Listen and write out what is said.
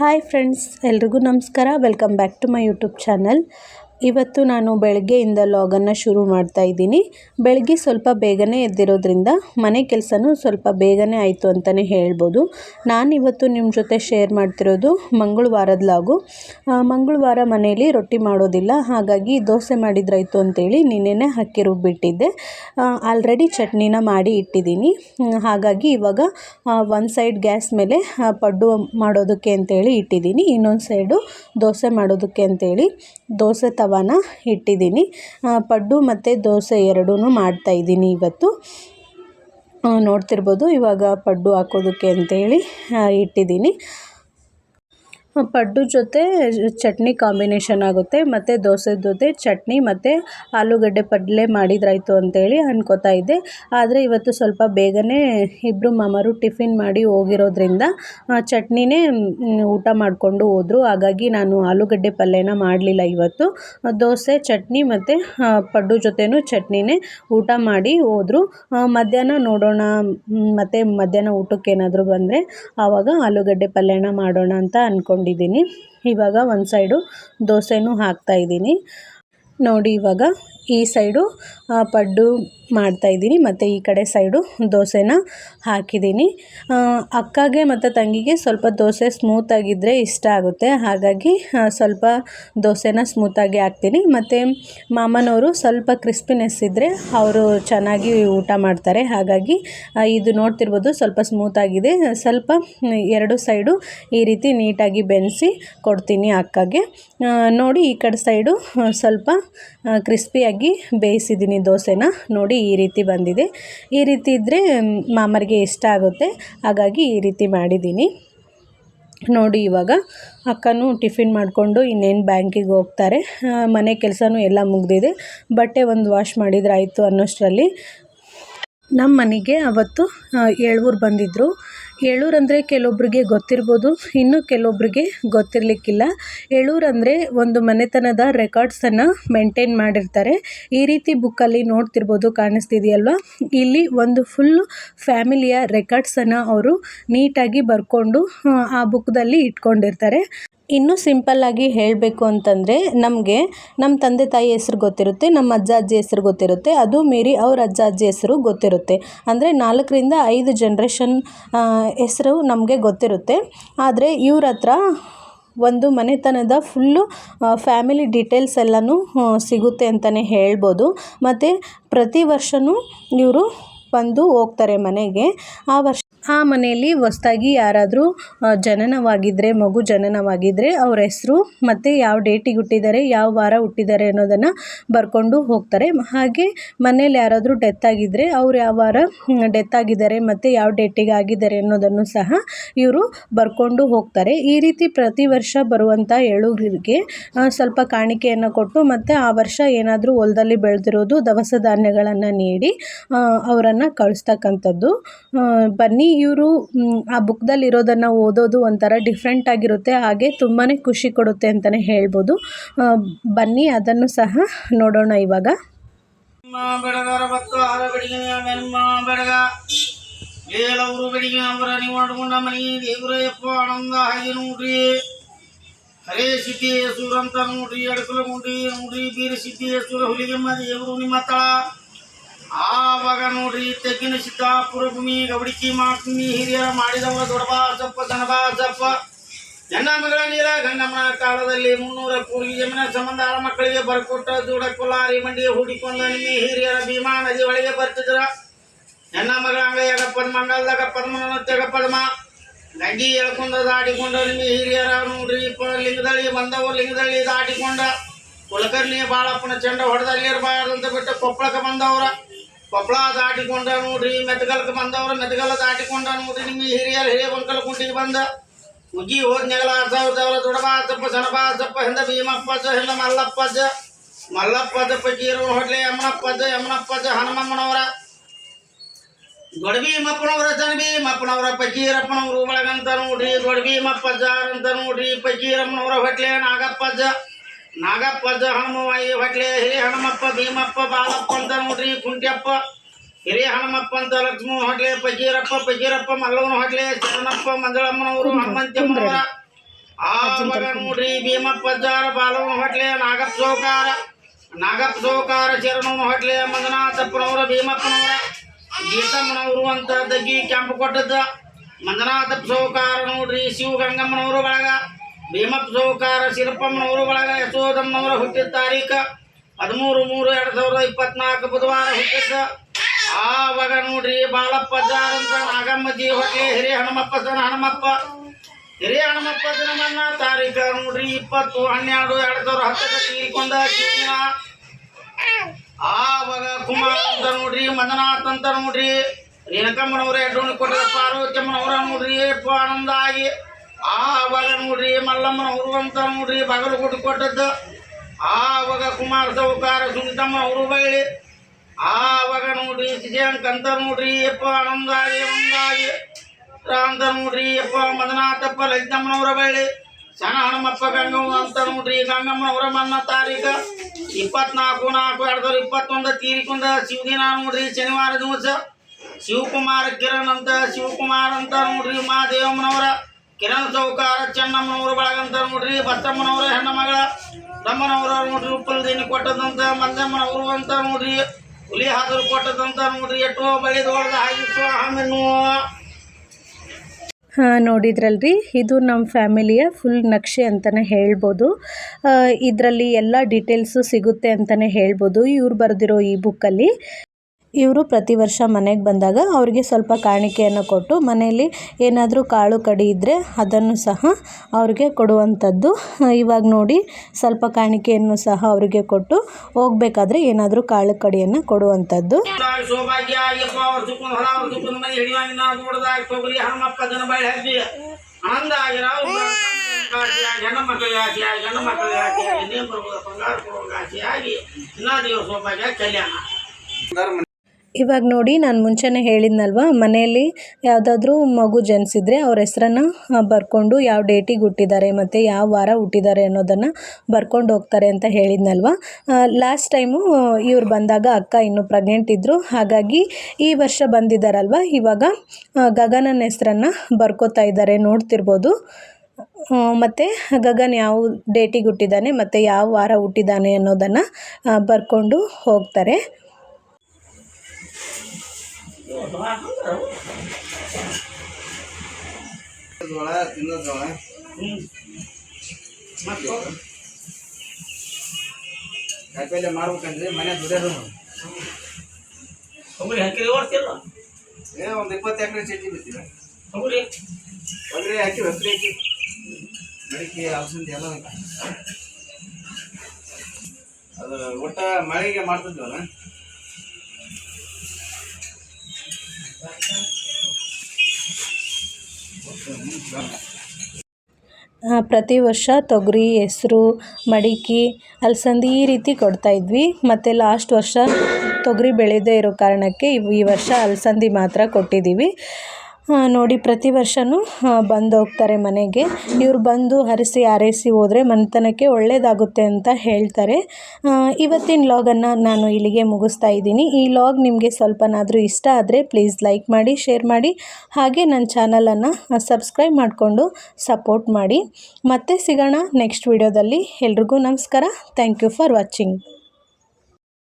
Hi friends ಎಲ್ರಿಗೂ ನಮಸ್ಕಾರ. Welcome back to my YouTube channel. ಇವತ್ತು ನಾನು ಬೆಳಗ್ಗೆಯಿಂದ ಲಾಗನ್ನು ಶುರು ಮಾಡ್ತಾ ಇದ್ದೀನಿ. ಬೆಳಗ್ಗೆ ಸ್ವಲ್ಪ ಬೇಗನೆ ಎದ್ದಿರೋದ್ರಿಂದ ಮನೆ ಕೆಲಸನೂ ಸ್ವಲ್ಪ ಬೇಗನೆ ಆಯಿತು ಅಂತಲೇ ಹೇಳ್ಬೋದು. ನಾನಿವತ್ತು ನಿಮ್ಮ ಜೊತೆ ಶೇರ್ ಮಾಡ್ತಿರೋದು ಮಂಗಳವಾರದ ಲಾಗು. ಮಂಗಳವಾರ ಮನೆಯಲ್ಲಿ ರೊಟ್ಟಿ ಮಾಡೋದಿಲ್ಲ, ಹಾಗಾಗಿ ದೋಸೆ ಮಾಡಿದ್ರಾಯ್ತು ಅಂತೇಳಿ ನಿನ್ನೆನೆ ಅಕ್ಕಿ ರುಬ್ಬಿಟ್ಟಿದ್ದೆ. ಆಲ್ರೆಡಿ ಚಟ್ನಿನ ಮಾಡಿ ಇಟ್ಟಿದ್ದೀನಿ. ಹಾಗಾಗಿ ಇವಾಗ ಒಂದು ಸೈಡ್ ಗ್ಯಾಸ್ ಮೇಲೆ ಪಡ್ಡು ಮಾಡೋದಕ್ಕೆ ಅಂತೇಳಿ ಇಟ್ಟಿದ್ದೀನಿ. ಇನ್ನೊಂದು ಸೈಡು ದೋಸೆ ಮಾಡೋದಕ್ಕೆ ಅಂತೇಳಿ. ದೋಸೆ ತವಾನ ಇಟ್ಟಿದ್ದೀನಿ. ಪಡ್ಡು ಮತ್ತು ದೋಸೆ ಎರಡೂ ಮಾಡ್ತಾಯಿದ್ದೀನಿ ಇವತ್ತು. ಆ, ನೋಡ್ತಿರ್ಬೋದು ಇವಾಗ ಪಡ್ಡು ಹಾಕೋದಕ್ಕೆ ಅಂತೇಳಿ ಇಟ್ಟಿದ್ದೀನಿ. ಪಡ್ಡು ಜೊತೆ ಚಟ್ನಿ ಕಾಂಬಿನೇಷನ್ ಆಗುತ್ತೆ, ಮತ್ತು ದೋಸೆ ಜೊತೆ ಚಟ್ನಿ, ಮತ್ತು ಆಲೂಗಡ್ಡೆ ಪಲ್ಯ ಮಾಡಿದ್ರಾಯಿತು ಅಂತೇಳಿ ಅನ್ಕೋತಾ ಇದ್ದೆ. ಆದರೆ ಇವತ್ತು ಸ್ವಲ್ಪ ಬೇಗನೆ ಇಬ್ಬರು ಮಾಮರು ಟಿಫಿನ್ ಮಾಡಿ ಹೋಗಿರೋದ್ರಿಂದ ಚಟ್ನಿನೇ ಊಟ ಮಾಡಿಕೊಂಡು ಹೋದರು. ಹಾಗಾಗಿ ನಾನು ಆಲೂಗಡ್ಡೆ ಪಲ್ಯನ ಮಾಡಲಿಲ್ಲ ಇವತ್ತು. ದೋಸೆ, ಚಟ್ನಿ, ಮತ್ತು ಪಡ್ಡು ಜೊತೆನೂ ಚಟ್ನಿನೇ ಊಟ ಮಾಡಿ ಹೋದರು. ಮಧ್ಯಾಹ್ನ ನೋಡೋಣ ಮತ್ತು ಮಧ್ಯಾಹ್ನ ಊಟಕ್ಕೆ ಏನಾದರೂ ಬಂದರೆ ಆವಾಗ ಆಲೂಗಡ್ಡೆ ಪಲ್ಯನ ಮಾಡೋಣ ಅಂತ ಅಂದ್ಕೊಂಡಿದ್ದೀನಿ ಇವಾಗ ಒಂದು ಸೈಡು ದೋಸೆನೂ ಹಾಕ್ತಾಯಿದ್ದೀನಿ ನೋಡಿ ಇವಾಗ ಈ ಸೈಡು ಪಡ್ಡು ಮಾಡ್ತಾಯಿದ್ದೀನಿ ಮತ್ತು ಈ ಕಡೆ ಸೈಡು ದೋಸೆನ ಹಾಕಿದ್ದೀನಿ. ಅಕ್ಕಗೆ ಮತ್ತು ತಂಗಿಗೆ ಸ್ವಲ್ಪ ದೋಸೆ ಸ್ಮೂತಾಗಿದ್ದರೆ ಇಷ್ಟ ಆಗುತ್ತೆ. ಹಾಗಾಗಿ ಸ್ವಲ್ಪ ದೋಸೆನ ಸ್ಮೂತಾಗಿ ಹಾಕ್ತೀನಿ. ಮತ್ತು ಮಾಮನವರು ಸ್ವಲ್ಪ ಕ್ರಿಸ್ಪಿನೆಸ್ ಇದ್ದರೆ ಅವರು ಚೆನ್ನಾಗಿ ಊಟ ಮಾಡ್ತಾರೆ. ಹಾಗಾಗಿ ಇದು ನೋಡ್ತಿರ್ಬೋದು ಸ್ವಲ್ಪ ಸ್ಮೂತಾಗಿದೆ ಸ್ವಲ್ಪ ಎರಡು ಸೈಡು ಈ ರೀತಿ ನೀಟಾಗಿ ಬೆನ್ಸಿ ಕೊಡ್ತೀನಿ ಅಕ್ಕಗೆ. ನೋಡಿ ಈ ಕಡೆ ಸೈಡು ಸ್ವಲ್ಪ ಕ್ರಿಸ್ಪಿಯಾಗಿ ಬೇಯಿಸಿದ್ದೀನಿ ದೋಸೆನ ನೋಡಿ ಈ ರೀತಿ ಬಂದಿದೆ. ಈ ರೀತಿ ಇದ್ದರೆ ಮಾಮರಿಗೆ ಇಷ್ಟ ಆಗುತ್ತೆ. ಹಾಗಾಗಿ ಈ ರೀತಿ ಮಾಡಿದ್ದೀನಿ. ನೋಡಿ ಇವಾಗ ಅಕ್ಕನೂ ಟಿಫಿನ್ ಮಾಡಿಕೊಂಡು ಇನ್ನೇನು ಬ್ಯಾಂಕಿಗೆ ಹೋಗ್ತಾರೆ. ಮನೆ ಕೆಲಸನೂ ಎಲ್ಲ ಮುಗಿದಿದೆ. ಬಟ್ಟೆ ಒಂದು ವಾಶ್ ಮಾಡಿದ್ರಾಯಿತು ಅನ್ನೋಷ್ಟರಲ್ಲಿ. ನಮ್ಮ ಮನೆಗೆ ಅವತ್ತು ಏಳ್ವರು ಬಂದಿದ್ದರು ಏಳೂರು ಅಂದರೆ ಕೆಲವೊಬ್ರಿಗೆ ಗೊತ್ತಿರ್ಬೋದು, ಇನ್ನು ಕೆಲವೊಬ್ರಿಗೆ ಗೊತ್ತಿರಲಿಕ್ಕಿಲ್ಲ. ಅಂದರೆ ಒಂದು ಮನೆತನದ ರೆಕಾರ್ಡ್ಸನ್ನು ಮೇಂಟೈನ್ ಮಾಡಿರ್ತಾರೆ. ಈ ರೀತಿ ಬುಕ್ಕಲ್ಲಿ ನೋಡ್ತಿರ್ಬೋದು, ಕಾಣಿಸ್ತಿದೆಯಲ್ವ? ಇಲ್ಲಿ ಒಂದು ಫುಲ್ಲು ಫ್ಯಾಮಿಲಿಯ ರೆಕಾರ್ಡ್ಸನ್ನು ಅವರು ನೀಟಾಗಿ ಬರ್ಕೊಂಡು, ಆ ಬುಕ್ದಲ್ಲಿ ಇಟ್ಕೊಂಡಿರ್ತಾರೆ. ಇನ್ನೂ ಸಿಂಪಲ್ಲಾಗಿ ಹೇಳಬೇಕು ಅಂತಂದರೆ ನಮಗೆ ನಮ್ಮ ತಂದೆ ತಾಯಿ ಹೆಸ್ರು ಗೊತ್ತಿರುತ್ತೆ ನಮ್ಮ ಅಜ್ಜ ಅಜ್ಜಿ ಹೆಸ್ರು ಗೊತ್ತಿರುತ್ತೆ, ಅದು ಮೀರಿ ಅವ್ರ ಅಜ್ಜ ಅಜ್ಜಿ ಹೆಸ್ರು ಗೊತ್ತಿರುತ್ತೆ. ಅಂದರೆ ನಾಲ್ಕರಿಂದ ಐದು ಜನ್ರೇಷನ್ ಹೆಸರು ನಮಗೆ ಗೊತ್ತಿರುತ್ತೆ. ಆದರೆ ಇವ್ರ ಹತ್ರ ಒಂದು ಮನೆತನದ ಫುಲ್ಲು ಫ್ಯಾಮಿಲಿ ಡೀಟೇಲ್ಸ್ ಎಲ್ಲನೂ ಸಿಗುತ್ತೆ ಅಂತಲೇ ಹೇಳ್ಬೋದು. ಮತ್ತು ಪ್ರತಿ ವರ್ಷವೂ ಇವರು ಬಂದು ಹೋಗ್ತಾರೆ ಮನೆಗೆ. ಆ ವರ್ಷ ಆ ಮನೆಯಲ್ಲಿ ಹೊಸ್ದಾಗಿ ಯಾರಾದರೂ ಜನನವಾಗಿದ್ದರೆ ಮಗು ಜನನವಾಗಿದ್ದರೆ ಅವ್ರ ಹೆಸರು ಮತ್ತು ಯಾವ ಡೇಟಿಗೆ ಹುಟ್ಟಿದ್ದಾರೆ, ಯಾವ ವಾರ ಹುಟ್ಟಿದ್ದಾರೆ ಅನ್ನೋದನ್ನು ಬರ್ಕೊಂಡು ಹೋಗ್ತಾರೆ. ಹಾಗೆ ಮನೇಲಿ ಯಾರಾದರೂ ಡೆತ್ ಆಗಿದ್ದರೆ ಅವ್ರು ಯಾವ ವಾರ ಡೆತ್ ಆಗಿದ್ದಾರೆ ಮತ್ತು ಯಾವ ಡೇಟಿಗೆ ಆಗಿದ್ದಾರೆ ಅನ್ನೋದನ್ನು ಸಹ ಇವರು ಬರ್ಕೊಂಡು ಹೋಗ್ತಾರೆ. ಈ ರೀತಿ ಪ್ರತಿ ವರ್ಷ ಬರುವಂಥ ಎಳುಗರಿಗೆ ಸ್ವಲ್ಪ ಕಾಣಿಕೆಯನ್ನು ಕೊಟ್ಟು ಮತ್ತು ಆ ವರ್ಷ ಏನಾದರೂ ಹೊಲದಲ್ಲಿ ಬೆಳೆದಿರೋದು ದವಸ ಧಾನ್ಯಗಳನ್ನು ನೀಡಿ ಅವರನ್ನು ಕಳಿಸ್ತಕ್ಕಂಥದ್ದು. ಬನ್ನಿ ಇವರು ಆ ಬುಕ್ದಲ್ಲಿ ಇರೋದನ್ನು ಓದೋದು ಒಂಥರ ಡಿಫ್ರೆಂಟ್ ಆಗಿರುತ್ತೆ. ಹಾಗೆ ತುಂಬಾ ಖುಷಿ ಕೊಡುತ್ತೆ ಅಂತಲೇ ಹೇಳ್ಬೋದು. ಬನ್ನಿ, ಅದನ್ನು ಸಹ ನೋಡೋಣ ಇವಾಗ. ಬತ್ತು ಏಳವರು ಬೆಳಿಗ್ಗೆ ಅವರ ಮಾಡ್ಕೊಂಡ ಮನಿ ದೇವರಯ್ಯಪ್ಪ ಆನಂದ ಹಾಗೆ ನೋಡ್ರಿ. ಹರೇ ಸಿದ್ಧಿ ಅಂತ ನೋಡ್ರಿ, ಅಡಕಲ ನೋಡ್ರಿ ನೋಡ್ರಿ ಬೀರ ಸಿದ್ದೇಶ್ವರ ಹುಲಿಗೆಮ್ಮ ದೇವರು ನಿಮ್ಮ ತಳ. ನೋಡ್ರಿ ತೆಗಿನ ಸಿದ್ದಾಪುರ ಭೂಮಿ ಗೌಡಕಿ ಮಾಡ್ತೀನಿ ಹಿರಿಯರ ಮಾಡಿದವ ದೊಡಬಾ ಜಪ್ಪ ದನಬಾ ಜಪ್ಪ ಹೆಣ್ಣ ಮಗಳ ನೀರ ಗಂಡಮ್ಮನ ಕಾಲದಲ್ಲಿ ಮುನ್ನೂರ ಕೂಡಿ ಜಮೀನ ಸಂಬಂಧ ಆಳ ಮಕ್ಕಳಿಗೆ ಬರ್ಕೊಟ್ಟ ದೂಡ ಕೊಲ್ಲಾರಿ ಮಂಡಿ ಹುಡಿಕೊಂಡ ನಿಮ್ಮ ಹಿರಿಯರ ಭೀಮಾ ನದಿ ಒಳಗೆ ಬರ್ತಿದ್ರ. ಹೆಣ್ಣ ಮಗಳ ಅಂಗೈಯಾಗ ಪದ್ಮ, ಅಂಗಲ್ದಾಗ ಪದ್ಮನ ತೆಗ ಪದ್ಮ. ಗಂಗಿ ಎಳ್ಕೊಂಡ, ದಾಟಿಕೊಂಡ ನಿಮ್ಮ ಹಿರಿಯರ ನೋಡ್ರಿ ಲಿಂಗದಳ್ಳಿ ಬಂದವ ಲಿಂಗದಳ್ಳಿ ದಾಟಿಕೊಂಡ. ಕುಲಕರ್ಣಿ ಬಾಳಪ್ಪನ ಚಂಡ ಹೊಡೆದಲ್ಲಿ ಇರಬಾರ್ದು ಅಂತ ಬಿಟ್ಟು ಕೊಪ್ಪಳಕ್ಕೆ ಬಂದವ್ರ. ಕೊಪ್ಪಳ ದಾಟಿಕೊಂಡ ನೋಡ್ರಿ ಮೆದಗಲ್ಕ ಬಂದವ್ರ ಮೆದಗಲ ದಾಟಿಕೊಂಡ ನೋಡ್ರಿ ನಿಮ್ಮ ಹಿರಿಯರ ಹಿರೇವಂಕಲ ಕುಂಟಿಗೆ ಬಂದ ಉಜ್ಜಿ ಹೋದ್ ನೆಗಲ ಸಾವಿರ ದೊಡಬಾಸಪ್ಪ ಸಣಬಾಸಪ್ಪ ಹಿಂದ ಭೀಮಪ್ಪಜ ಹಿಂದ ಮಲ್ಲಪ್ಪಜ್ಜ ಮಲ್ಲಪ್ಪಜ ಪಕೀರು ಹೊಡ್ಲೆ ಯಮನಪ್ಪಜ್ಜ ಯಮನಪ್ಪಜ್ಜ ಹನುಮಮ್ಮನವರ ದೊಡ್ಡಭೀಮಪ್ಪನವರ ಸಣಭೀಮಪ್ಪನವರ ಪಕೀರಪ್ಪನವರು ಒಳಗಂತ ನೋಡ್ರಿ ದೊಡ್ಡಭೀಮಪ್ಪಜ್ಜ ಅಂತ ನೋಡ್ರಿ ಪಕೀರಮ್ಮನವರ ಹೊಟ್ಲೆ ನಾಗಪ್ಪಜ್ಜ ಹನುಮವಾಯಿ ಹೊಟ್ಲೆ ಹಿರಿ ಹನುಮಪ್ಪ ಭೀಮಪ್ಪ ಬಾಲಪ್ಪ ಅಂತ ನೋಡ್ರಿ ಕುಂಟ್ಯಪ್ಪ. ಹಿರಿಯ ಹನುಮಪ್ಪ ಅಂತ ಲಕ್ಷ್ಮಣ ಹೊಟ್ಲೆ ಪಕೀರಪ್ಪ ಪಕೀರಪ್ಪ ಮಲ್ಲವನ ಹೊಟ್ಲೆ ಶರಣಪ್ಪ ಮಂಜಳಮ್ಮನವರು ಹನುಮಂತಮ್ಮನವರ. ಆವಾಗ ನೋಡ್ರಿ ಭೀಮಪ್ಪಜ್ಜಾರ ಬಾಲವನ ಹೊಟ್ಲೆ ನಾಗಪ್ಪ ಸೌಕಾರ ನಾಗಪ್ಪ ಸೌಕಾರ ಶರಣವನ ಹೊಟ್ಲೆ ಮಂಜುನಾಥಪ್ಪನವರ ಭೀಮಪ್ಪನವರ. ಗೀತಮ್ಮನವರು ಅಂತ ದಗ್ಗಿ ಕೆಂಪು ಕೊಟ್ಟದ್ದ. ಮಂಜುನಾಥಪ್ಪ ಸೌಕಾರ ನೋಡ್ರಿ ಶಿವಗಂಗಮ್ಮನವರು ಬಳಗ ಭೀಮಪ್ಪ ಸೌಕಾರ ಶಿಲ್ಪಮ್ಮನವರು ಬಳಗ ಯಶೋದಮ್ಮನವರ ಹುಟ್ಟಿದ ತಾರೀಖ ಹದಿಮೂರು ಮೂರು ಎರಡ್ ಸಾವಿರದ ಇಪ್ಪತ್ನಾಲ್ಕು ಬುಧವಾರ ಹುಟ್ಟಿದ್ದ ಆವಾಗ ನೋಡ್ರಿ ಬಾಳಪ್ಪ ಜಾರ್ ಅಂತ ನಾಗಮ್ಮಜಿ ಹೊಟ್ಟೆ ಹಿರಿಯ ಹನುಮಪ್ಪಸನ ಹನುಮಪ್ಪ. ಹಿರಿಯ ಹನುಮಪ್ಪ ದಿನಮನ್ನ ತಾರೀಖ ನೋಡ್ರಿ ಇಪ್ಪತ್ತು ಹನ್ನೆರಡು ಎರಡ್ ಸಾವಿರ ಹತ್ತಕ್ಕೆ ತೀರಿಕೊಂಡ ಜೀವನ ಆವಾಗ ಕುಮಾರ ಅಂತ ನೋಡ್ರಿ ಮಂಜನಾಥ್ ಅಂತ ನೋಡ್ರಿ. ರೇಣಕಮ್ಮನವ್ರ ಎಡ್ರೋಣಿ ಕೊಟ್ಟ ಪಾರ್ವತಮ್ಮನವರ ನೋಡ್ರಿ. ಆನಂದ ಆಗಿ ಆವಾಗ ನೋಡ್ರಿ ಮಲ್ಲಮ್ಮನ ಅಂತ ನೋಡ್ರಿ ಬಾಗಲಕೋಟೆ ಕೊಟ್ಟದ್ದು. ಆವಾಗ ಕುಮಾರ ಸೌಕಾರ ಸುಂದಮ್ಮ ಅವರು ಬಳ್ಳಿ ಆವಾಗ ನೋಡ್ರಿ ಸಿಜಂಕ್ ಅಂತ ನೋಡ್ರಿ, ಯಪ್ಪ ಆನಂದ ಆಗಿ ಆನಂದಾಗಿ ಅಂತ ನೋಡ್ರಿ, ಯಪ್ಪ ಮದನಾಥಪ್ಪ ಲಲಿತಮ್ಮನವರ ಬಳ್ಳಿ ಸಣ್ಣ ಹನುಮಪ್ಪ ಗಂಗಮ್ಮ ಅಂತ ನೋಡ್ರಿ ಗಂಗಮ್ಮನವರ ಮನ್ನ ತಾರೀಕ. ಇಪ್ಪತ್ನಾಲ್ಕು, ನಾಲ್ಕು, ಎರಡು ಸಾವಿರದ ಇಪ್ಪತ್ತೊಂದು ತೀರಿಕೊಂಡ ಶಿವದಿನ ನೋಡ್ರಿ ಶನಿವಾರ ದಿವಸ. ಶಿವಕುಮಾರ ಕಿರಣ್ ಅಂತ, ಶಿವಕುಮಾರ್ ಅಂತ ನೋಡ್ರಿ ಮಹಾದೇವಮ್ಮನವರ. ಕಿರಣ್ ಸೌಕಾರ ಚೆನ್ನಮ್ಮನವರು ಬಳಗಂತ ನೋಡ್ರಿ ಬಸಮ್ಮನವರು ಹೆಣ್ಣ ಮಗಳ ತಮ್ಮನವರು ನೋಡ್ರಿ, ಉಪ್ಪಲದೇನಿ ಕೊಟ್ಟದಂತ ಮಂದಮ್ಮನವರು ಅಂತ ನೋಡ್ರಿ ಹುಲಿ ಹಾದರು ಕೊಟ್ಟದಂತ ನೋಡ್ರಿ ಎಟ್ಟು ಬಳಿ ದೊಡ್ಡ ಹಾಗಿಸುವ ಆಮೇಲೆ ಹಾಂ, ನೋಡಿದ್ರಲ್ರಿ, ಇದು ನಮ್ಮ ಫ್ಯಾಮಿಲಿಯ ಫುಲ್ ನಕ್ಷೆ ಅಂತಲೇ ಹೇಳ್ಬೋದು. ಇದರಲ್ಲಿ ಎಲ್ಲ ಡೀಟೇಲ್ಸು ಸಿಗುತ್ತೆ ಅಂತಲೇ ಹೇಳ್ಬೋದು. ಇವ್ರು ಬರೆದಿರೋ ಈ ಬುಕ್ಕಲ್ಲಿ ಇವರು ಪ್ರತಿ ವರ್ಷ ಮನೆಗೆ ಬಂದಾಗ ಅವರಿಗೆ ಸ್ವಲ್ಪ ಕಾಣಿಕೆಯನ್ನು ಕೊಟ್ಟು ಮನೆಯಲ್ಲಿ ಏನಾದರೂ ಕಾಳು ಕಡಿ ಇದ್ದರೆ ಅದನ್ನು ಸಹ ಅವ್ರಿಗೆ ಕೊಡುವಂಥದ್ದು. ಇವಾಗ ನೋಡಿ ಸ್ವಲ್ಪ ಕಾಣಿಕೆಯನ್ನು ಸಹ ಅವರಿಗೆ ಕೊಟ್ಟು ಹೋಗಬೇಕಾದ್ರೆ ಏನಾದರೂ ಕಾಳು ಕಡಿಯನ್ನು ಕೊಡುವಂಥದ್ದು. ಕಲ್ಯಾಣ. ಇವಾಗ ನೋಡಿ ನಾನು ಮುಂಚೆನೇ ಹೇಳಿದ್ನಲ್ವ, ಮನೆಯಲ್ಲಿ ಯಾವುದಾದ್ರೂ ಮಗು ಜನಿಸಿದ್ರೆ ಅವ್ರ ಹೆಸ್ರನ್ನ ಬರ್ಕೊಂಡು ಯಾವ ಡೇಟಿಗೆ ಹುಟ್ಟಿದ್ದಾರೆ ಮತ್ತು ಯಾವ ವಾರ ಹುಟ್ಟಿದ್ದಾರೆ ಅನ್ನೋದನ್ನು ಬರ್ಕೊಂಡು ಹೋಗ್ತಾರೆ ಅಂತ ಹೇಳಿದ್ನಲ್ವ. ಲಾಸ್ಟ್ ಟೈಮು ಇವ್ರು ಬಂದಾಗ ಅಕ್ಕ ಇನ್ನೂ ಪ್ರೆಗ್ನೆಂಟ್ ಇದ್ದರು ಹಾಗಾಗಿ ಈ ವರ್ಷ ಬಂದಿದ್ದಾರಲ್ವ ಇವಾಗ ಗಗನನ ಹೆಸ್ರನ್ನು ಬರ್ಕೋತಾ ಇದ್ದಾರೆ ನೋಡ್ತಿರ್ಬೋದು. ಮತ್ತು ಗಗನ್ ಯಾವ ಡೇಟಿಗೆ ಹುಟ್ಟಿದ್ದಾನೆ, ಮತ್ತು ಯಾವ ವಾರ ಹುಟ್ಟಿದ್ದಾನೆ ಅನ್ನೋದನ್ನು ಬರ್ಕೊಂಡು ಹೋಗ್ತಾರೆ. ಜೋಳ ತಿನ್ನೋ ಜೋಳ ಕಾಯಿಪಲ್ಲೆ ಮಾಡ್ಬೇಕಂದ್ರೆ ಮನೆ ದುಡಿಯೋದು ತೊಗರಿ ಹಾಕಿರಿ ಓಡ್ತಿಲ್ಲ ಏ ಒಂದು ಇಪ್ಪತ್ತು ಎಕರೆ ಚಟ್ನಿ ಬಿತ್ತೀವಿ ತೊಗರಿ ಒಗ್ಗರೆ ಹಾಕಿ ಹೊಸರಿ ಹಾಕಿ ಮಡಿಕೆ ಅಲಸಂದಿ ಎಲ್ಲ. ಅದು ಒಟ್ಟ ಮಳೆಗೆ ಮಾಡ್ತಿದ್ವಲ್ಲ ಪ್ರತಿ ವರ್ಷ ತೊಗರಿ, ಹೆಸರು, ಮಡಿಕೆ, ಅಲಸಂದಿ ಈ ರೀತಿ ಕೊಡ್ತಾ ಇದ್ವಿ. ಮತ್ತು ಲಾಸ್ಟ್ ವರ್ಷ ತೊಗರಿ ಬೆಳೆಯದೇ ಇರೋ ಕಾರಣಕ್ಕೆ ಈ ವರ್ಷ ಅಲಸಂದಿ ಮಾತ್ರ ಕೊಟ್ಟಿದ್ದೀವಿ ನೋಡಿ, ಪ್ರತಿ ವರ್ಷವೂ ಬಂದು ಹೋಗ್ತಾರೆ ಮನೆಗೆ. ಇವ್ರು ಬಂದು ಹರಿಸಿ ಹಾರೈಸಿ ಹೋದರೆ ಮನೆತನಕ್ಕೆ ಒಳ್ಳೆಯದಾಗುತ್ತೆ ಅಂತ ಹೇಳ್ತಾರೆ. ಇವತ್ತಿನ ಲಾಗನ್ನು ನಾನು ಇಲ್ಲಿಗೆ ಮುಗಿಸ್ತಾ ಇದ್ದೀನಿ. ಈ ಲಾಗ್ ನಿಮಗೆ ಸ್ವಲ್ಪನಾದರೂ ಇಷ್ಟ ಆದರೆ ಪ್ಲೀಸ್ ಲೈಕ್ ಮಾಡಿ, ಶೇರ್ ಮಾಡಿ. ಹಾಗೆ ನನ್ನ ಚಾನಲನ್ನು ಸಬ್ಸ್ಕ್ರೈಬ್ ಮಾಡಿಕೊಂಡು ಸಪೋರ್ಟ್ ಮಾಡಿ. ಮತ್ತೆ ಸಿಗೋಣ ನೆಕ್ಸ್ಟ್ ವಿಡಿಯೋದಲ್ಲಿ. ಎಲ್ರಿಗೂ ನಮಸ್ಕಾರ. Thank you for watching.